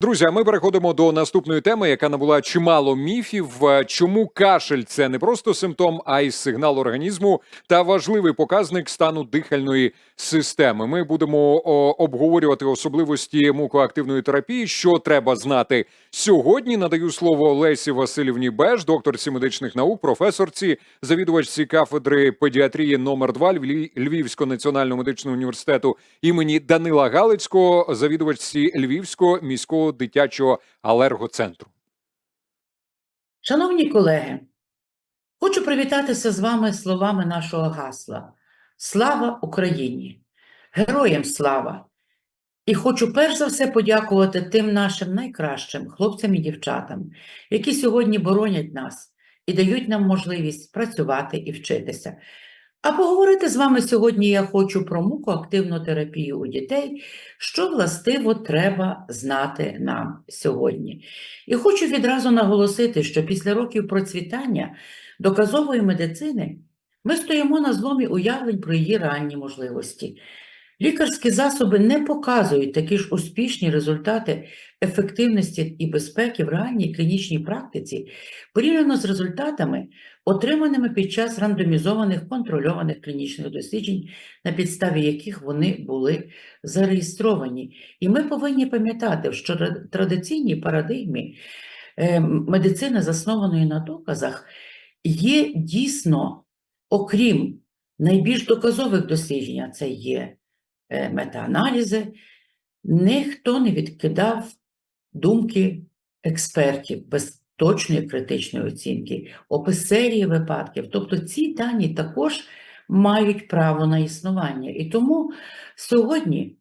Друзі, а ми переходимо до наступної теми, яка набула чимало міфів. Е, Чому кашель це не просто симптом, а й сигнал організму та важливий показник стану дихальної системи. Ми будемо обговорювати особливості мукоактивної терапії. Що треба знати сьогодні? Надаю слово Лесі Васильівні Беш, докторці медичних наук, професорці, завідувачці кафедри педіатрії номер 2 Львів- Львівського національного медичного університету імені Данила Галицького, завідувачці Львівського міського дитячого алергоцентру. Шановні колеги, хочу привітатися з вами словами нашого гасла. Слава Україні! Героям слава! І хочу перш за все подякувати тим нашим найкращим хлопцям і дівчатам, які сьогодні боронять нас і дають нам можливість працювати і вчитися. А поговорити з вами сьогодні я хочу про мукоактивну терапію у дітей, що властиво треба знати нам сьогодні. І хочу відразу наголосити, що після років процвітання доказової медицини ми стоїмо на зломі уявлень про її ранні можливості. Лікарські засоби не показують такі ж успішні результати ефективності і безпеки в реальній клінічній практиці порівняно з результатами, отриманими під час рандомізованих контрольованих клінічних досліджень, на підставі яких вони були зареєстровані. І ми повинні пам'ятати, що в традиційній парадигмі е, медицини, заснованої на доказах, є дійсно, окрім найбільш доказових досліджень, це є е, метааналізи, ніхто не відкидав думки експертів без точної критичної оцінки, опис серії випадків. Тобто ці дані також мають право на існування. І тому сьогодні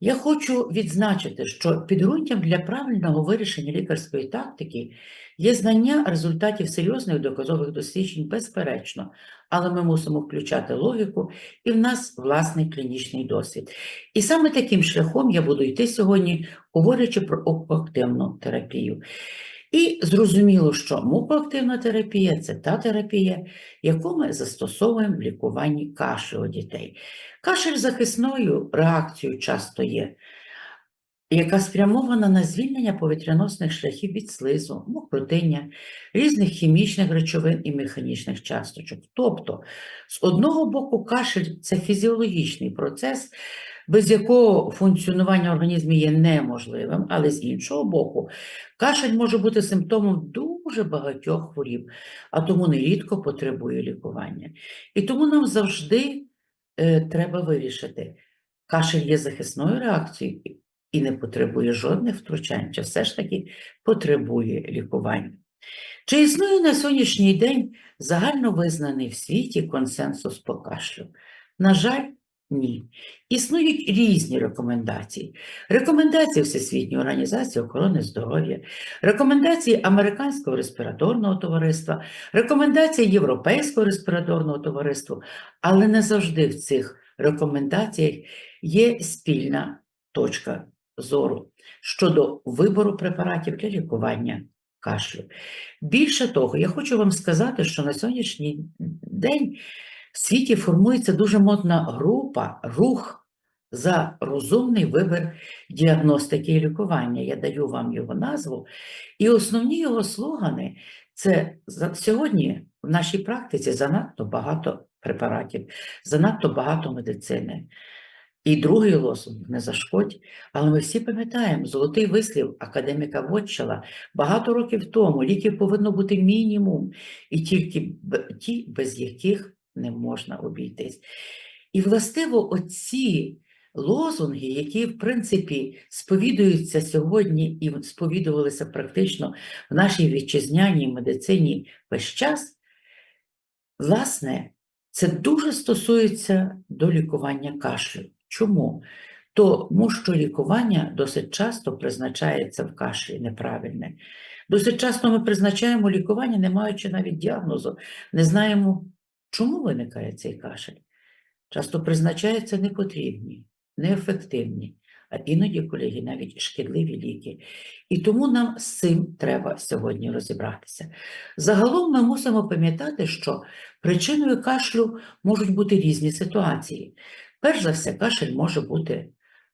я хочу відзначити, що підґрунтям для правильного вирішення лікарської тактики є знання результатів серйозних доказових досліджень, безперечно, але ми мусимо включати логіку і в нас власний клінічний досвід. І саме таким шляхом я буду йти сьогодні, говорячи про активну терапію. І зрозуміло, що мукоактивна терапія це та терапія, яку ми застосовуємо в лікуванні кашлю у дітей. Кашель захисною реакцією часто є, яка спрямована на звільнення повітряносних шляхів від слизу, мокротиння, різних хімічних речовин і механічних часточок. Тобто, з одного боку, кашель це фізіологічний процес, без якого функціонування організму є неможливим, але з іншого боку, кашель може бути симптомом дуже багатьох хворіб, а тому нерідко потребує лікування. І тому нам завжди е, треба вирішити, кашель є захисною реакцією і не потребує жодних втручань, чи все ж таки потребує лікування. Чи існує на сьогоднішній день загально визнаний в світі консенсус по кашлю? На жаль, ні. Існують різні рекомендації. Рекомендації Всесвітньої організації охорони здоров'я, рекомендації Американського респіраторного товариства, рекомендації Європейського респіраторного товариства, але не завжди в цих рекомендаціях є спільна точка зору щодо вибору препаратів для лікування кашлю. Більше того, я хочу вам сказати, що на сьогоднішній день в світі формується дуже модна група, рух за розумний вибір діагностики і лікування. Я даю вам його назву. І основні його слогани це сьогодні в нашій практиці занадто багато препаратів, занадто багато медицини. І другий лозунг не зашкодь, але ми всі пам'ятаємо золотий вислів академіка Вотчела багато років тому ліків повинно бути мінімум, і тільки ті, без яких не можна обійтись. І властиво оці лозунги, які, в принципі, сповідуються сьогодні і сповідувалися практично в нашій вітчизняній медицині весь час, власне, це дуже стосується до лікування кашлю. Чому? Тому що лікування досить часто призначається в кашлі неправильне. Досить часто ми призначаємо лікування, не маючи навіть діагнозу, не знаємо, чому виникає цей кашель. Часто призначаються непотрібні, неефективні, а іноді, колеги, навіть шкідливі ліки. І тому нам з цим треба сьогодні розібратися. Загалом ми мусимо пам'ятати, що причиною кашлю можуть бути різні ситуації. Перш за все, кашель може бути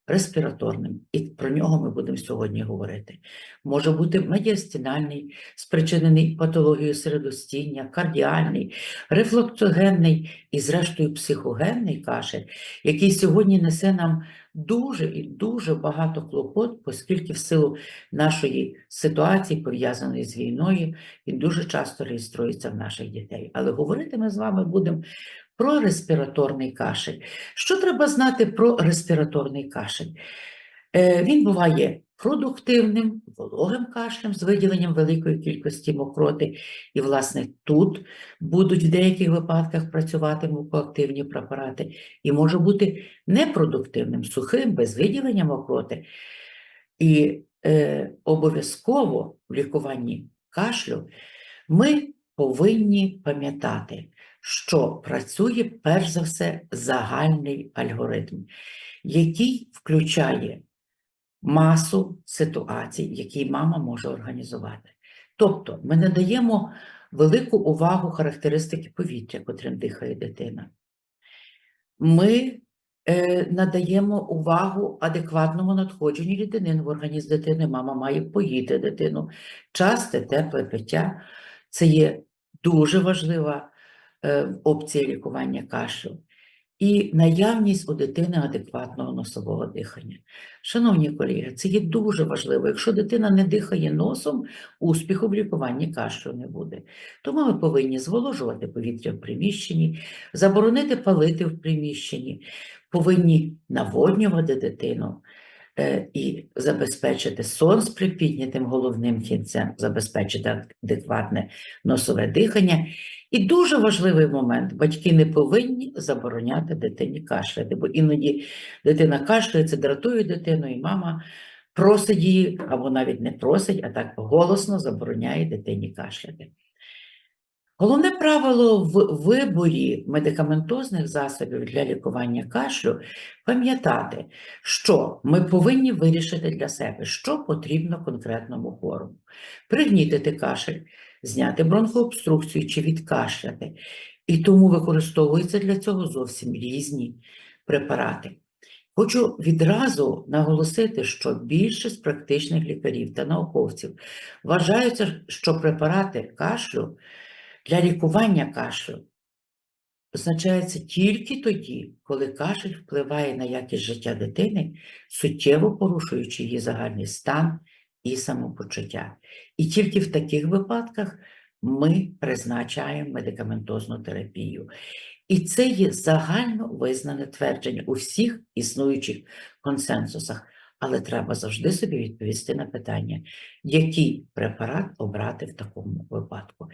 респіраторним, і про нього ми будемо сьогодні говорити. Може бути медіастинальний, спричинений патологією середостіння, кардіальний, рефлексогенний і, зрештою, психогенний кашель, який сьогодні несе нам дуже і дуже багато клопот, оскільки в силу нашої ситуації, пов'язаної з війною, він дуже часто реєструється в наших дітей. Але говорити ми з вами будемо про респіраторний кашель. Що треба знати про респіраторний кашель? Е, Він буває продуктивним, вологим кашлем з виділенням великої кількості мокроти. І, власне, тут будуть в деяких випадках працювати мукоактивні препарати, і може бути непродуктивним, сухим, без виділення мокроти. І е, обов'язково в лікуванні кашлю ми повинні пам'ятати, що працює перш за все загальний алгоритм, який включає масу ситуацій, які мама може організувати. Тобто ми надаємо велику увагу характеристики повітря, котрим дихає дитина. Ми е, надаємо увагу адекватному надходженню рідини в організм дитини. Мама має поїти дитину. Часте тепле пиття це є дуже важлива е, опція лікування кашлю. І наявність у дитини адекватного носового дихання. Шановні колеги, це є дуже важливо. Якщо дитина не дихає носом, успіху в лікуванні кашлю не буде. Тому ми повинні зволожувати повітря в приміщенні, заборонити палити в приміщенні, повинні наводнювати дитину і забезпечити сон з припіднятим головним кінцем, забезпечити адекватне носове дихання. І дуже важливий момент: батьки не повинні забороняти дитині кашляти, бо іноді дитина кашляє, це дратує дитину, і мама просить її, або навіть не просить, а так голосно забороняє дитині кашляти. Головне правило в виборі медикаментозних засобів для лікування кашлю пам'ятати, що ми повинні вирішити для себе, що потрібно конкретному хворому. Пригнітити кашель, зняти бронхообструкцію чи відкашляти. І тому використовуються для цього зовсім різні препарати. Хочу відразу наголосити, що більшість практичних лікарів та науковців вважаються, що препарати кашлю для лікування кашлю означається тільки тоді, коли кашель впливає на якість життя дитини, суттєво порушуючи її загальний стан і самопочуття. І тільки в таких випадках ми призначаємо медикаментозну терапію. І це є загально визнане твердження у всіх існуючих консенсусах. Але треба завжди собі відповісти на питання, який препарат обрати в такому випадку.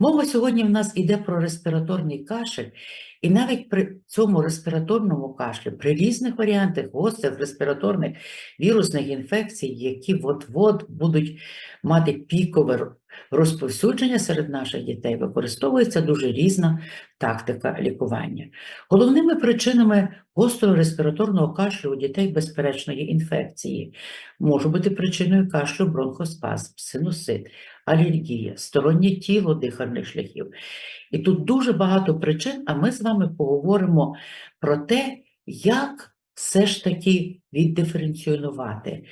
Мова сьогодні в нас йде про респіраторний кашель, і навіть при цьому респіраторному кашлі, при різних варіантах гострих респіраторних вірусних інфекцій, які от-от будуть мати пікове розповсюдження серед наших дітей, використовується дуже різна тактика лікування. Головними причинами гострого респіраторного кашлю у дітей безперечної інфекції може бути причиною кашлю бронхоспазм, синусит, алергія, стороннє тіло дихальних шляхів. І тут дуже багато причин, а ми з вами поговоримо про те, як все ж таки віддиференціонувати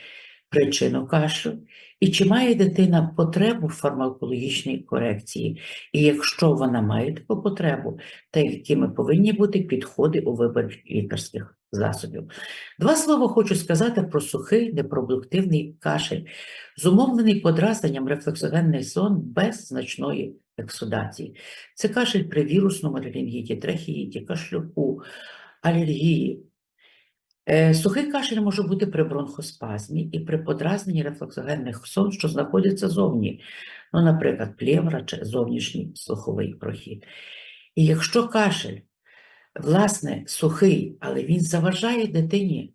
причину кашлю і чи має дитина потребу в фармакологічній корекції, і якщо вона має таку потребу, то якими повинні бути підходи у виборі лікарських засобів. Два слова хочу сказати про сухий непродуктивний кашель, зумовлений подразненням рефлексогенний сон без значної ексудації. Це кашель при вірусному релінгіті, трахеїті, кашлюку, алергії. Е, Сухий кашель може бути при бронхоспазмі і при подразненні рефлексогенних сон, що знаходяться зовні, ну, наприклад, плевра чи зовнішній слуховий прохід. І якщо кашель, власне, сухий, але він заважає дитині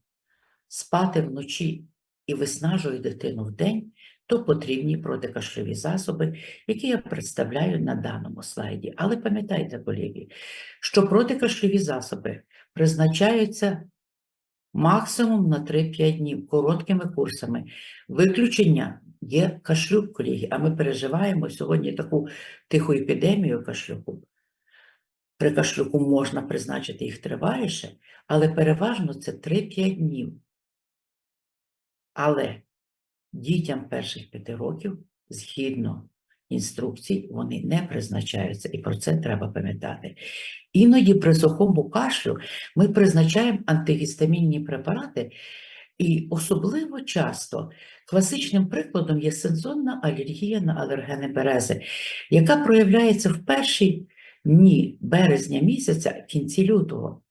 спати вночі і виснажує дитину вдень, то потрібні протикашльові засоби, які я представляю на даному слайді. Але пам'ятайте, колеги, що протикашльові засоби призначаються максимум на 3-5 днів короткими курсами. Виключення є кашлюк, колеги, а ми переживаємо сьогодні таку тиху епідемію кашлюку. При кашлюку можна призначити їх триваліше, але переважно це 3-5 днів. Але дітям перших п'яти років, згідно інструкцій, вони не призначаються, і про це треба пам'ятати. Іноді при сухому кашлю ми призначаємо антигістамінні препарати, і особливо часто класичним прикладом є сезонна алергія на алергени берези, яка проявляється в перші дні березня місяця, кінці лютого.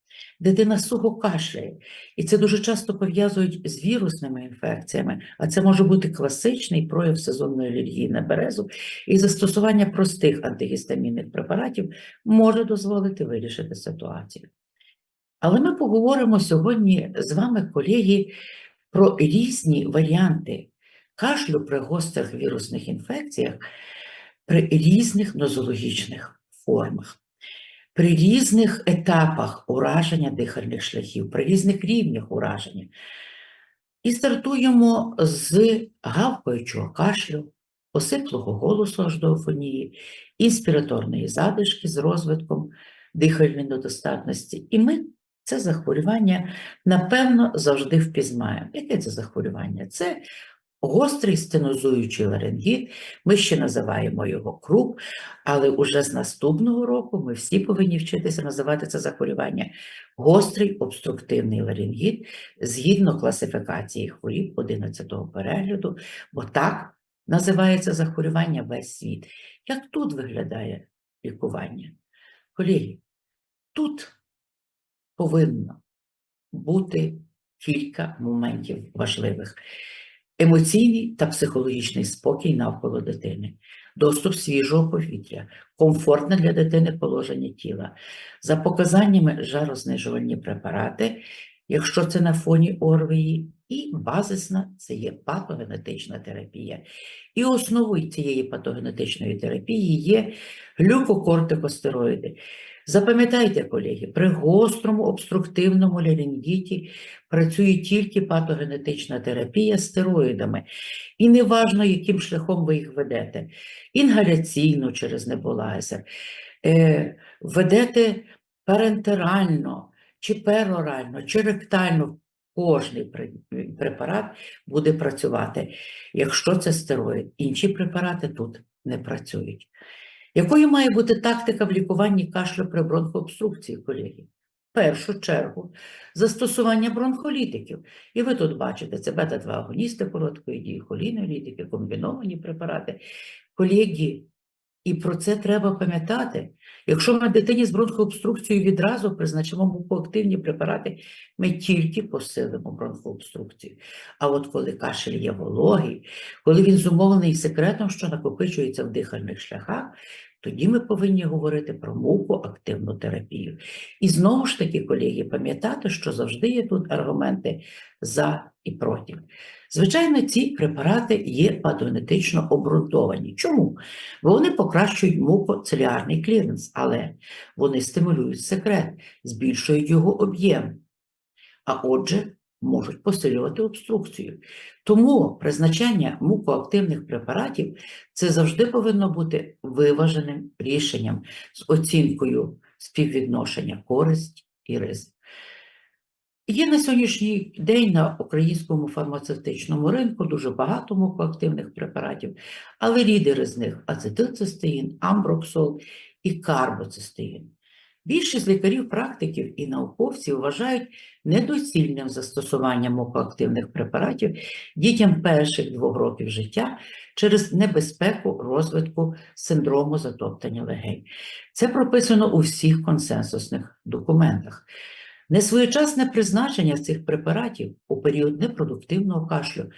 Дитина сухо кашляє, і це дуже часто пов'язують з вірусними інфекціями, а це може бути класичний прояв сезонної алергії на березу, і застосування простих антигістамінних препаратів може дозволити вирішити ситуацію. Але ми поговоримо сьогодні з вами, колеги, про різні варіанти кашлю при гострих вірусних інфекціях, при різних нозологічних формах, при різних етапах ураження дихальних шляхів, при різних рівнях ураження. І стартуємо з гавкаючого кашлю, осиплого голосу аж до афонії, інспіраторної задишки з розвитком дихальної недостатності. І ми це захворювання, напевно, завжди впізнаємо. Яке це захворювання? Це гострий стенозуючий ларингіт, ми ще називаємо його круп, але уже з наступного року ми всі повинні вчитися називати це захворювання гострий обструктивний ларингіт згідно класифікації хворіб 11-го перегляду, бо так називається захворювання весь світ. Як тут виглядає лікування? Колеги, тут повинно бути кілька моментів важливих. Емоційний та психологічний спокій навколо дитини, доступ свіжого повітря, комфортне для дитини положення тіла, за показаннями жарознижувальні препарати, якщо це на фоні ОРВІ, і базисна це є патогенетична терапія. І основою цієї патогенетичної терапії є глюкокортикостероїди. Запам'ятайте, колеги, при гострому обструктивному ларингіті працює тільки патогенетична терапія стероїдами. І неважно, яким шляхом ви їх ведете. Інгаляційно через небулайзер, е, ведете парентерально, чи перорально, чи ректально. Кожний препарат буде працювати, якщо це стероїд. Інші препарати тут не працюють. Якою має бути тактика в лікуванні кашлю при бронхообструкції, колеги? В першу чергу застосування бронхолітиків. І ви тут бачите, це бета-2 агоністи короткої дії, холінолітики, комбіновані препарати. Колеги, і про це треба пам'ятати. Якщо ми дитині з бронхообструкцією відразу призначимо мукоактивні препарати, ми тільки посилимо бронхообструкцію. А от коли кашель є вологий, коли він зумовлений секретом, що накопичується в дихальних шляхах, тоді ми повинні говорити про мукоактивну терапію. І знову ж таки, колеги, пам'ятати, що завжди є тут аргументи за і проти. Звичайно, ці препарати є патогенетично обґрунтовані. Чому? Бо вони покращують мукоцеліарний кліренс, але вони стимулюють секрет, збільшують його об'єм, а отже, можуть посилювати обструкцію. Тому призначання мукоактивних препаратів це завжди повинно бути виваженим рішенням з оцінкою співвідношення користь і ризик. Є на сьогоднішній день на українському фармацевтичному ринку дуже багато мукоактивних препаратів, але лідери з них ацетилцистеїн, амброксол і карбоцистеїн. Більшість лікарів-практиків і науковців вважають недоцільним застосування мукоактивних препаратів дітям перших двох років життя через небезпеку розвитку синдрому затоптання легень. Це прописано у всіх консенсусних документах. Несвоєчасне призначення цих препаратів у період непродуктивного кашлю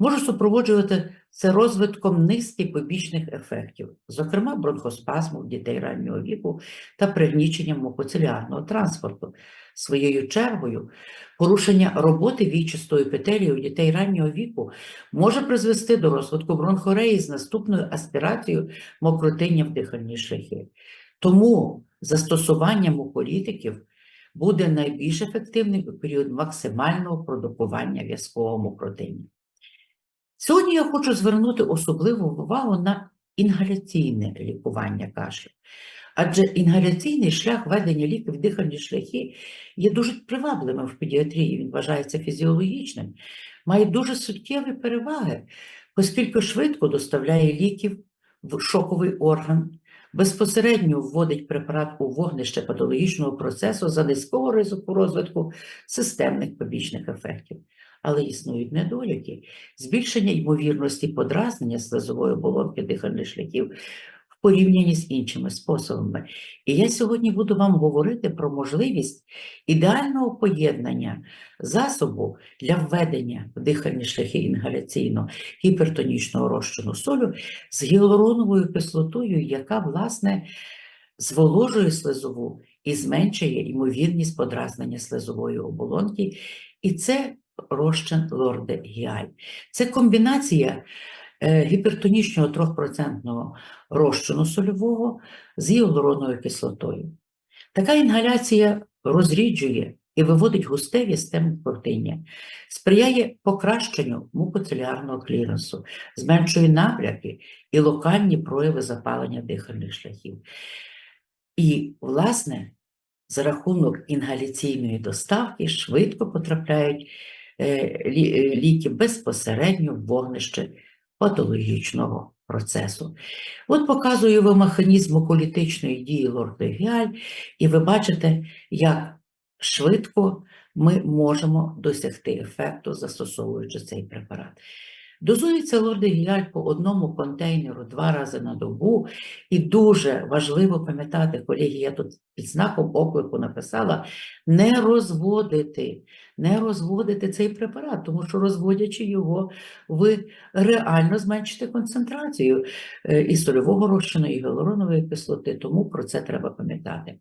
може супроводжувати це розвитком низки побічних ефектів, зокрема бронхоспазму в дітей раннього віку та пригніченням мукоцеліарного транспорту. Своєю чергою, порушення роботи вічистої епітелії у дітей раннього віку може призвести до розвитку бронхореї з наступною аспірацією мокротиння в дихальні шляхи. Тому застосування муколітиків буде найбільш ефективним у період максимального продукування в'язкового мокротиння. Сьогодні я хочу звернути особливу увагу на інгаляційне лікування кашлю. Адже інгаляційний шлях ведення ліків в дихальні шляхи є дуже привабливим в педіатрії, він вважається фізіологічним. має дуже суттєві переваги, оскільки швидко доставляє ліків в шоковий орган, безпосередньо вводить препарат у вогнище патологічного процесу за низького ризику розвитку системних побічних ефектів. Але існують недоліки, збільшення ймовірності подразнення слизової оболонки дихальних шляхів в порівнянні з іншими способами. І я сьогодні буду вам говорити про можливість ідеального поєднання засобу для введення в дихальні шляхи інгаляційно гіпертонічного розчину солю з гіалуроновою кислотою, яка, власне, зволожує слизову і зменшує ймовірність подразнення слизової оболонки. І це розчин лорде Гіаль. Це комбінація е, гіпертонічного 3% розчину сольового з гіалуроновою кислотою. Така інгаляція розріджує і виводить густе в'язке спортиння, сприяє покращенню мукоцелярного кліренсу, зменшує набряки і локальні прояви запалення дихальних шляхів. І, власне, за рахунок інгаляційної доставки швидко потрапляють е, е, ліки безпосередньо в вогнище патологічного процесу. От показую вам механізм околітичної дії лордовіаль, і ви бачите, як швидко ми можемо досягти ефекту, застосовуючи цей препарат. Дозується лордовіаль по одному контейнеру два рази на добу, і дуже важливо пам'ятати, колеги, я тут під знаком оклику написала, не розводити, не розводити цей препарат, тому що розводячи його, ви реально зменшите концентрацію е, і сольового розчину, і гіалуронової кислоти, тому про це треба пам'ятати.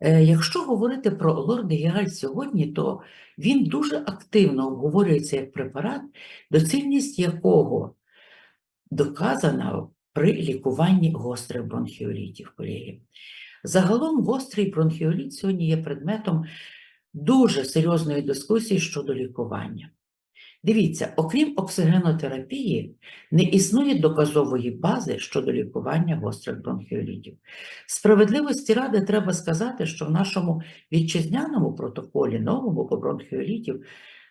Е, Якщо говорити про лордегіаль сьогодні, то він дуже активно обговорюється як препарат, доцільність якого доказана при лікуванні гострих бронхіолітів, колеги. Загалом гострий бронхіоліт сьогодні є предметом дуже серйозної дискусії щодо лікування. Дивіться, окрім оксигенотерапії, не існує доказової бази щодо лікування гострих бронхіолітів. Справедливості ради треба сказати, що в нашому вітчизняному протоколі новому по бронхіолітів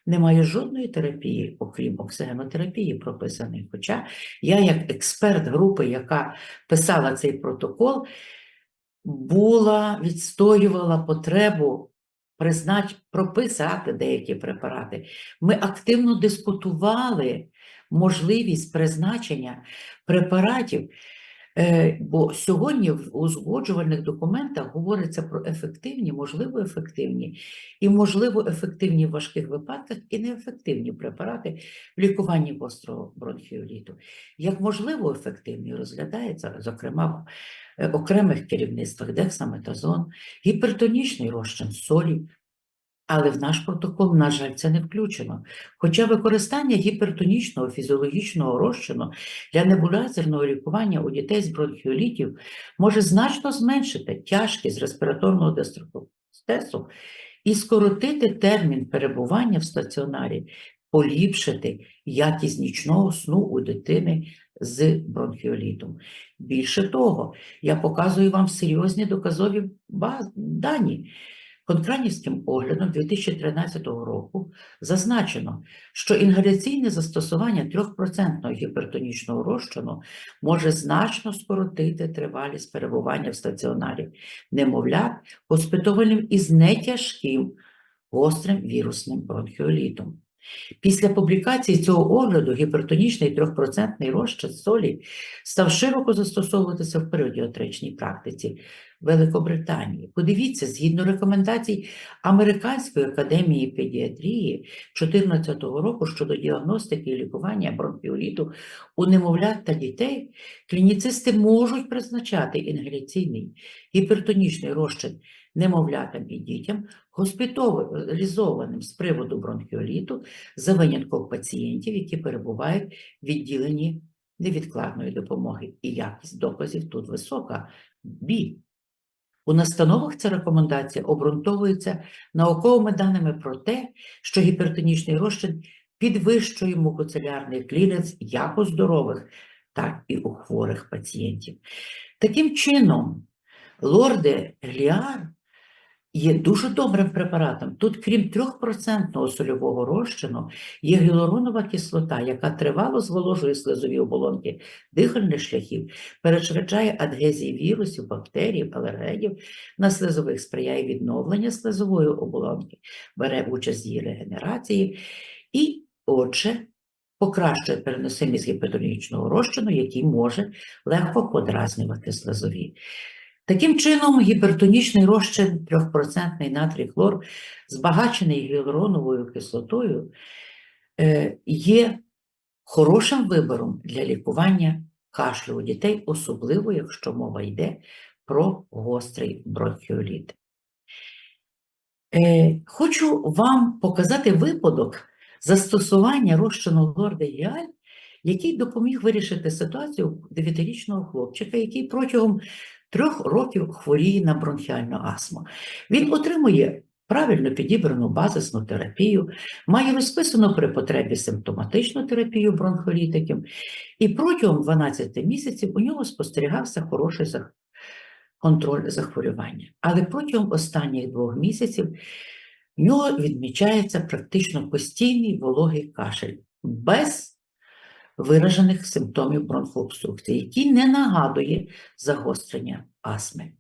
немає жодної терапії, окрім оксигенотерапії, прописаної. Хоча я, як експерт групи, яка писала цей протокол, була, відстоювала потребу признач, прописати деякі препарати. Ми активно дискутували можливість призначення препаратів, бо сьогодні в узгоджувальних документах говориться про ефективні, можливо, ефективні і, можливо, ефективні в важких випадках і неефективні препарати в лікуванні гострого бронхіоліту. Як можливо ефективні розглядається, зокрема, в е, окремих керівництвах дексаметазон, гіпертонічний розчин солі, але в наш протокол, на жаль, це не включено. Хоча використання гіпертонічного фізіологічного розчину для небулязерного лікування у дітей з бронхіолітів може значно зменшити тяжкість респіраторного дистресу і скоротити термін перебування в стаціонарі, поліпшити якість нічного сну у дитини з бронхіолітом. Більше того, я показую вам серйозні доказові дані. Конкранівським оглядом 2013 року зазначено, що інгаляційне застосування 3% гіпертонічного розчину може значно скоротити тривалість перебування в стаціонарі немовлят, госпітованим із нетяжким гострим вірусним бронхіолітом. Після публікації цього огляду гіпертонічний 3% розчин солі став широко застосовуватися в періодіатричній практиці Великобританії. Подивіться, згідно рекомендацій Американської академії педіатрії 2014 року щодо діагностики і лікування бронхіоліту у немовлят та дітей, клініцисти можуть призначати інгаляційний гіпертонічний розчин немовлятам і дітям, госпіталізованим з приводу бронхіоліту за винятком пацієнтів, які перебувають в відділенні невідкладної допомоги. І якість доказів тут висока. Бі. У настановах ця рекомендація обґрунтовується науковими даними про те, що гіпертонічний розчин підвищує мукоцелярний кліренс як у здорових, так і у хворих пацієнтів. Таким чином, лорде Гліар є дуже добрим препаратом. Тут, крім 3% сольового розчину, є гіалуронова кислота, яка тривало зволожує слизові оболонки дихальних шляхів, перешкоджає адгезії вірусів, бактерій, алергенів на слизових, сприяє відновленню слизової оболонки, бере участь в її регенерації і, отже, покращує переносимість гіпертонічного розчину, який може легко подразнювати слизові. Таким чином, гіпертонічний розчин 3% натрій хлор, збагачений гіалуроновою кислотою, е, є хорошим вибором для лікування кашлю у дітей, особливо якщо мова йде про гострий бронхіоліт. Е, Хочу вам показати випадок застосування розчину Лордегіаль, який допоміг вирішити ситуацію 9-річного хлопчика, який протягом трьох років хворіє на бронхіальну астму. Він отримує правильно підібрану базисну терапію, має розписану при потребі симптоматичну терапію бронхолітиків, і протягом 12 місяців у нього спостерігався хороший контроль захворювання. Але протягом останніх двох місяців в нього відмічається практично постійний вологий кашель без виражених симптомів бронхообструкції, який не нагадує загострення астми.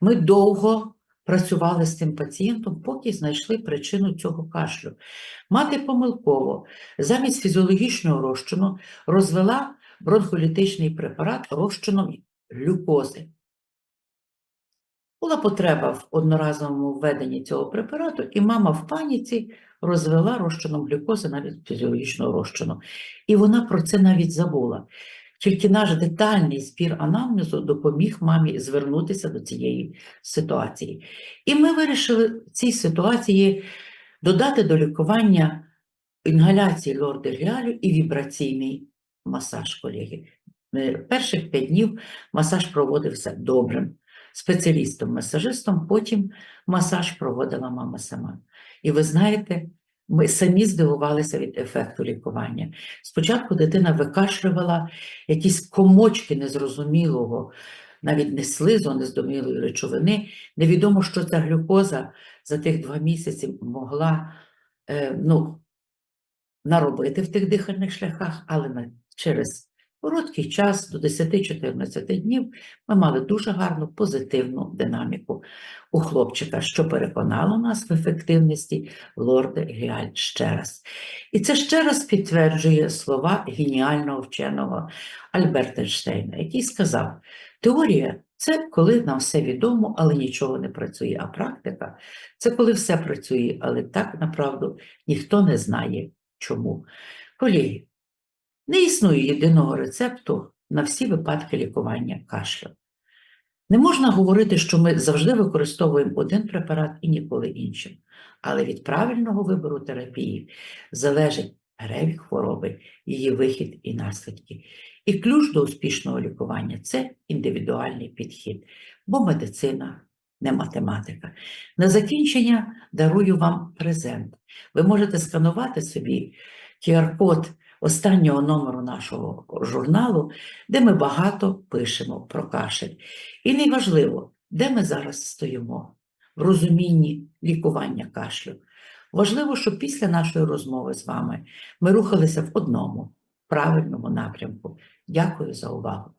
Ми довго працювали з цим пацієнтом, поки знайшли причину цього кашлю. Мати помилково замість фізіологічного розчину розвела бронхолітичний препарат розчином глюкози. Була потреба в одноразовому введенні цього препарату, і мама в паніці розвела розчином глюкози навіть фізіологічного розчину. І вона про це навіть забула. Тільки наш детальний збір анамнезу допоміг мамі звернутися до цієї ситуації. І ми вирішили в цій ситуації додати до лікування інгаляції лордергіалю і вібраційний масаж, колеги. Е, Перших п'ять днів масаж проводився добрим спеціалістом-масажистом, потім масаж проводила мама сама. І ви знаєте, ми самі здивувалися від ефекту лікування. Спочатку дитина викашлювала якісь комочки незрозумілого, навіть не слизу, нездомілої речовини. Невідомо, що ця глюкоза за тих два місяці могла е, ну, наробити в тих дихальних шляхах, але через короткий час, до 10-14 днів, ми мали дуже гарну позитивну динаміку у хлопчика, що переконало нас в ефективності лорда Гіаль ще раз. І це ще раз підтверджує слова геніального вченого Альберта Ейнштейна, який сказав: теорія це коли нам все відомо, але нічого не працює, а практика це коли все працює, але так направду ніхто не знає чому. Колеги, не існує єдиного рецепту на всі випадки лікування кашлю. Не можна говорити, що ми завжди використовуємо один препарат і ніколи іншим, але від правильного вибору терапії залежить перебіг хвороби, її вихід і наслідки. І ключ до успішного лікування це індивідуальний підхід, бо медицина не математика. На закінчення дарую вам презент. Ви можете сканувати собі QR-код останнього номеру нашого журналу, де ми багато пишемо про кашель. І неважливо, де ми зараз стоїмо в розумінні лікування кашлю. Важливо, щоб після нашої розмови з вами ми рухалися в одному правильному напрямку. Дякую за увагу.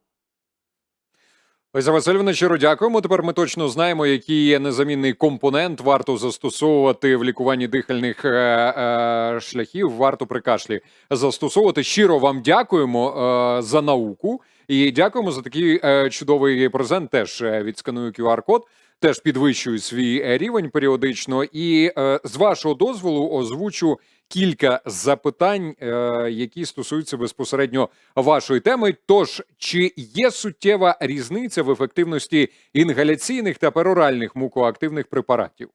Леся Васильівна, щиро дякуємо. Тепер ми точно знаємо, який є незамінний компонент варто застосовувати в лікуванні дихальних е, е, шляхів. Варто при кашлі застосовувати. Щиро вам дякуємо е, за науку і дякуємо за такий е, чудовий презент. Теж е, відсканую QR-код. Теж підвищую свій е, рівень періодично, і е, з вашого дозволу озвучу кілька запитань, е, які стосуються безпосередньо вашої теми. Тож, чи є суттєва різниця в ефективності інгаляційних та пероральних мукоактивних препаратів?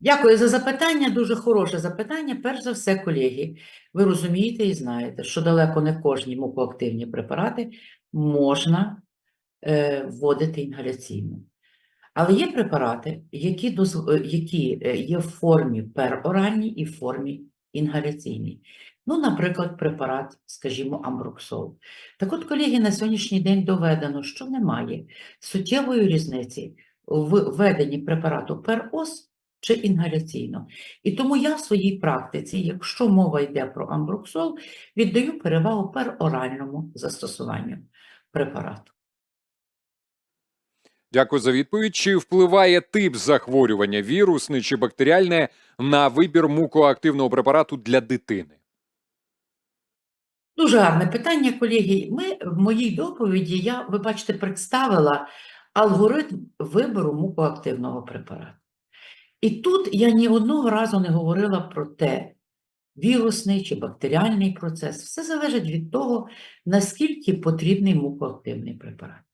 Дякую за запитання. Дуже хороше запитання. Перш за все, колеги, ви розумієте і знаєте, що далеко не кожні мукоактивні препарати можна е, вводити інгаляційно. Але є препарати, які, дозв- е, які е, є в формі пероральній і в формі інгаляційній. Ну, наприклад, препарат, скажімо, амброксол. Так от, колеги, на сьогоднішній день доведено, що немає суттєвої різниці в введенні препарату ПЕРОС чи інгаляційно. І тому я в своїй практиці, якщо мова йде про амброксол, віддаю перевагу пероральному застосуванню препарату. Дякую за відповідь. Чи впливає тип захворювання, вірусне чи бактеріальне, на вибір мукоактивного препарату для дитини? Дуже гарне питання, колеги. Ми в моїй доповіді я, ви бачите, представила алгоритм вибору мукоактивного препарату. І тут я ні одного разу не говорила про те, вірусний чи бактеріальний процес. Все залежить від того, наскільки потрібний мукоактивний препарат.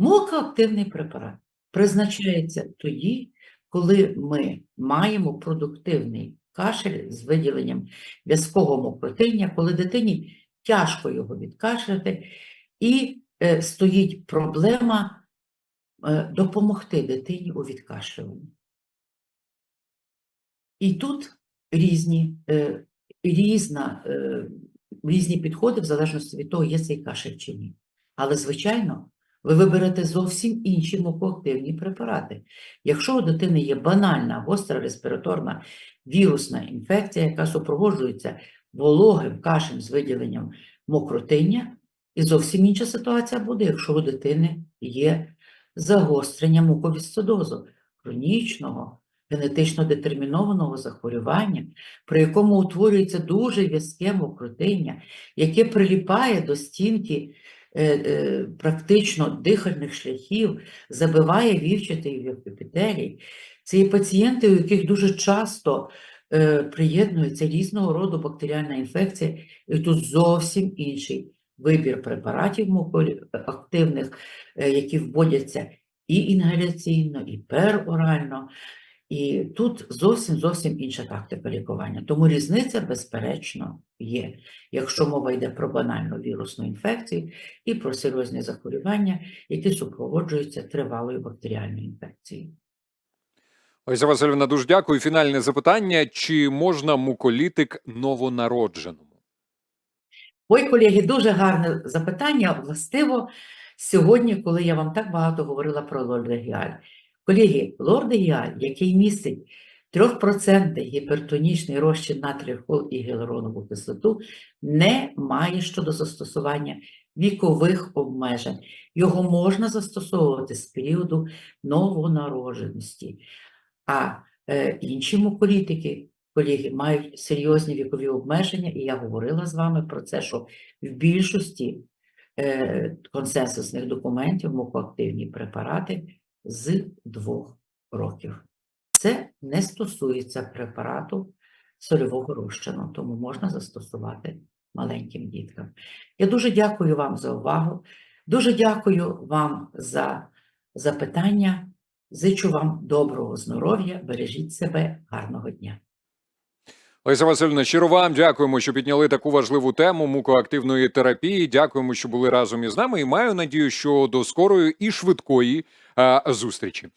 Мукоактивний препарат призначається тоді, коли ми маємо продуктивний кашель з виділенням в'язкового мокротиння, коли дитині тяжко його відкашляти, і е, стоїть проблема е, допомогти дитині у відкашлюванні. І тут різні, е, різна, е, різні підходи в залежності від того, є цей кашель чи ні. Але, звичайно, ви виберете зовсім інші мукоактивні препарати. Якщо у дитини є банальна гостра респіраторна вірусна інфекція, яка супроводжується вологим кашем з виділенням мокротиння, і зовсім інша ситуація буде, якщо у дитини є загострення муковісцидозу, хронічного, генетично детермінованого захворювання, при якому утворюється дуже в'язке мокротиння, яке приліпає до стінки практично дихальних шляхів, забиває вівчатий епітелій. Це є пацієнти, у яких дуже часто е, приєднується різного роду бактеріальна інфекція, і тут зовсім інший вибір препаратів мукоактивних, е, які вводяться і інгаляційно, і перорально. І тут зовсім зовсім інша тактика лікування. Тому різниця, безперечно, є, якщо мова йде про банальну вірусну інфекцію і про серйозні захворювання, які супроводжуються тривалою бактеріальною інфекцією. Леся Васильівна, дуже дякую. Фінальне запитання: чи можна муколітик новонародженому? Ой, колеги, дуже гарне запитання. Властиво сьогодні, коли я вам так багато говорила про лордегіаль. Колеги, лордегіаль, який містить 3% гіпертонічний розчин натрію хол і гіалуронову кислоту, не має щодо застосування вікових обмежень. Його можна застосовувати з періоду новонародженості. А е, інші муколітики, колеги, мають серйозні вікові обмеження, і я говорила з вами про це, що в більшості е, консенсусних документів мукоактивні препарати з двох років. Це не стосується препарату сольового розчину, тому можна застосувати маленьким діткам. Я дуже дякую вам за увагу, дуже дякую вам за запитання. Зичу вам доброго здоров'я, бережіть себе, гарного дня. Леся Васильівна, щиро вам дякуємо, що підняли таку важливу тему мукоактивної терапії. Дякуємо, що були разом із нами. І маю надію, що до скорої і швидкої а, зустрічі.